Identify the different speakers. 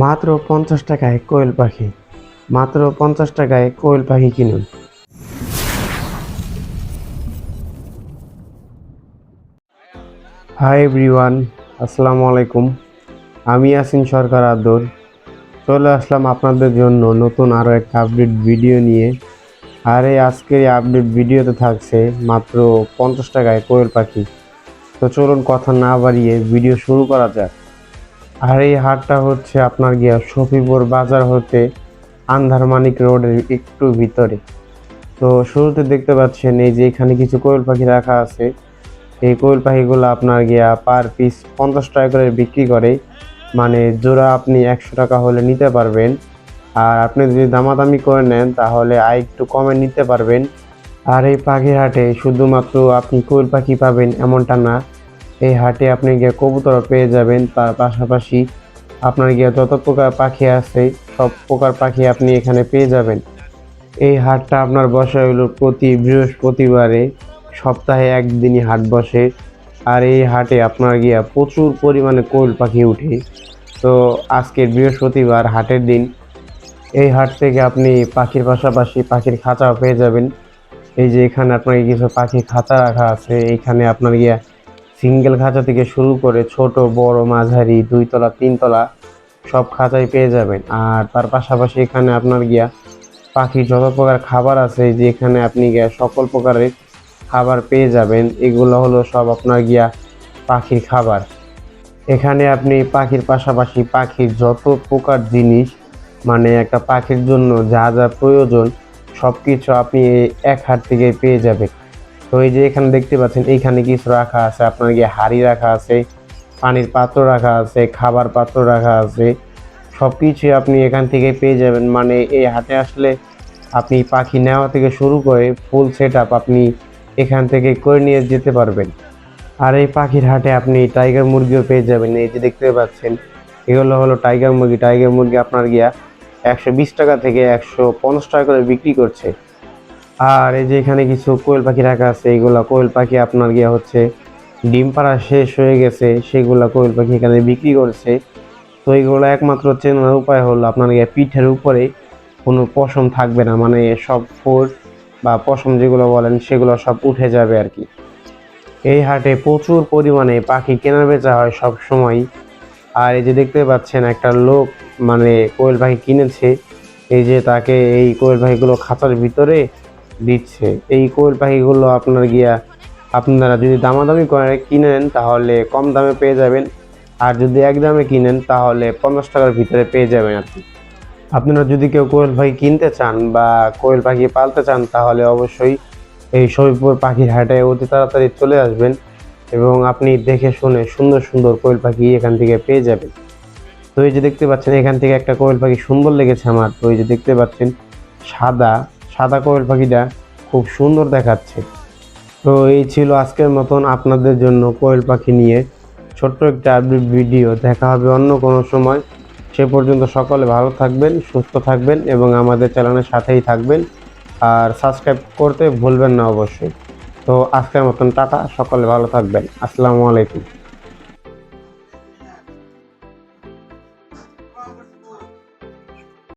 Speaker 1: মাত্র পঞ্চাশ টাকায় কোয়েল পাখি। মাত্র পঞ্চাশ টাকায় কোয়েল পাখি কিনুন। হাই এভরিওয়ান আসসালামু আলাইকুম। আমি আসিন সরকার আদর। চলে আসলাম আপনাদের জন্য নতুন আরও একটা আপডেট ভিডিও নিয়ে। আর এই আজকের আপডেট ভিডিওতে থাকছে মাত্র পঞ্চাশ টাকায় কোয়েল পাখি। তো চলুন কথা না বাড়িয়ে ভিডিও শুরু করা যাক। আর এই হাটটা হচ্ছে আপনার গিয়া শফিপুর বাজার হতে আন্ধারমানিক রোডের একটু ভিতরে। তো শুরুতে দেখতে পাচ্ছেন এই যে এখানে কিছু কোয়েল পাখি রাখা আছে। এই কোয়েল পাখিগুলো আপনার গিয়া পার পিস পঞ্চাশ টাকা করে বিক্রি করে। মানে জোড়া আপনি একশো টাকা হলে নিতে পারবেন। আর আপনি যদি দামাদামি করে নেন, তাহলে আর একটু কমে নিতে পারবেন। আর এই পাখির হাটে শুধুমাত্র আপনি কোয়েল পাখি পাবেন এমনটা না। এই হাটে আপনি গিয়ে কবুতর পেয়ে যাবেন। তার পাশাপাশি আপনার গিয়ে যত প্রকার পাখি আছে, সব প্রকার পাখি আপনি এখানে পেয়ে যাবেন। এই হাটটা আপনার বসা হলো প্রতি বৃহস্পতিবারে, সপ্তাহে একদিনই হাট বসে। আর এই হাটে আপনার গিয়া প্রচুর পরিমাণে কোয়েল পাখি উঠে। তো আজকের বৃহস্পতিবার হাটের দিন। এই হাট থেকে আপনি পাখির পাশাপাশি পাখির খাঁচাও পেয়ে যাবেন। এই যে এখানে আপনার কিছু পাখির খাঁচা রাখা আছে, এইখানে আপনার গিয়া সিঙ্গেল খাঁচা থেকে শুরু করে ছোট, বড়, মাঝারি, দুইতলা, তিনতলা সব খাঁচাই পেয়ে যাবেন। আর তার পাশাপাশি এখানে আপনার গিয়া পাখির যত প্রকার খাবার আছে যে এখানে আপনি গিয়া সকল প্রকারের খাবার পেয়ে যাবেন, এগুলো হলো সব আপনার গিয়া পাখির খাবার। এখানে আপনি পাখির পাশাপাশি পাখির যত প্রকার জিনিস মানে একটা পাখির জন্য যা যা প্রয়োজন সব কিছু আপনি এক হাট থেকে পেয়ে যাবেন। তো এই যে এখানে দেখতে পাচ্ছেন, এইখানে কিছু রাখা আছে। আপনার গিয়ে হাড়ি রাখা আছে, পানির পাত্র রাখা আছে, খাবার পাত্র রাখা আছে। সব কিছুই আপনি এখান থেকে পেয়ে যাবেন। মানে এই হাটে আসলে আপনি পাখি নেওয়া থেকে শুরু করে ফুল সেট আপনি এখান থেকে করে নিয়ে যেতে পারবেন। আর এই পাখির হাটে আপনি টাইগার মুরগিও পেয়ে যাবেন। এই যে দেখতে পাচ্ছেন, এগুলো হলো টাইগার মুরগি। টাইগার মুরগি আপনার গিয়া একশো বিশ টাকা থেকে একশো পঞ্চাশ টাকা করে বিক্রি করছে। আর এই যে এখানে কিছু কোয়েল পাখি রাখা আছে এইগুলা কোয়েল পাখি আপনার গিয়া হচ্ছে ডিম পাড়া শেষ হয়ে গেছে, সেগুলা কোয়েল পাখি এখানে বিক্রি করছে। তো এইগুলো একমাত্র চেনার উপায় হলো আপনার গিয়া পিঠের উপরে কোনো পশম থাকবে না মানে সব ফোর বা পশম যেগুলো বলেন, সেগুলো সব উঠে যাবে আর কি। এই হাটে প্রচুর পরিমাণে পাখি কেনা বেচা হয় সব সময়। আর এই যে দেখতে পাচ্ছেন, একটা লোক মানে কোয়েল পাখি কিনেছে, এই যে তাকে এই কোয়েল পাখিগুলো খাঁচার ভিতরে দিচ্ছে। এই কোয়েল পাখিগুলো আপনার গিয়া আপনারা যদি দামাদামি করে কিনেন, তাহলে কম দামে পেয়ে যাবেন। আর যদি এক দামে কিনেন, তাহলে পঞ্চাশ টাকার ভিতরে পেয়ে যাবেন আর কি আপনারা যদি কেউ কোয়েল পাখি কিনতে চান বা কোয়েল পাখি পালতে চান, তাহলে অবশ্যই এই শরীরপুর পাখির হাটে অতি তাড়াতাড়ি চলে আসবেন এবং আপনি দেখে শুনে সুন্দর সুন্দর কোয়েল পাখি এখান থেকে পেয়ে যাবেন। তো এই যে দেখতে পাচ্ছেন, এখান থেকে একটা কোয়েল পাখি সুন্দর লেগেছে আমার। তো এই যে দেখতে পাচ্ছেন, সাদা সাদা কোয়েল পাখিটা খুব সুন্দর দেখাচ্ছে। তো এই ছিল আজকের মতন আপনাদের জন্য কোয়েল পাখি নিয়ে ছোট্ট একটা আপডেট ভিডিও দেখা হবে অন্য কোনো সময়। সে পর্যন্ত সকলে ভালো থাকবেন, সুস্থ থাকবেন এবং আমাদের চ্যানেলের সাথেই থাকবেন। আর সাবস্ক্রাইব করতে ভুলবেন না অবশ্যই। তো আজকের মতন টাটা, সকলে ভালো থাকবেন। আসসালামু আলাইকুম।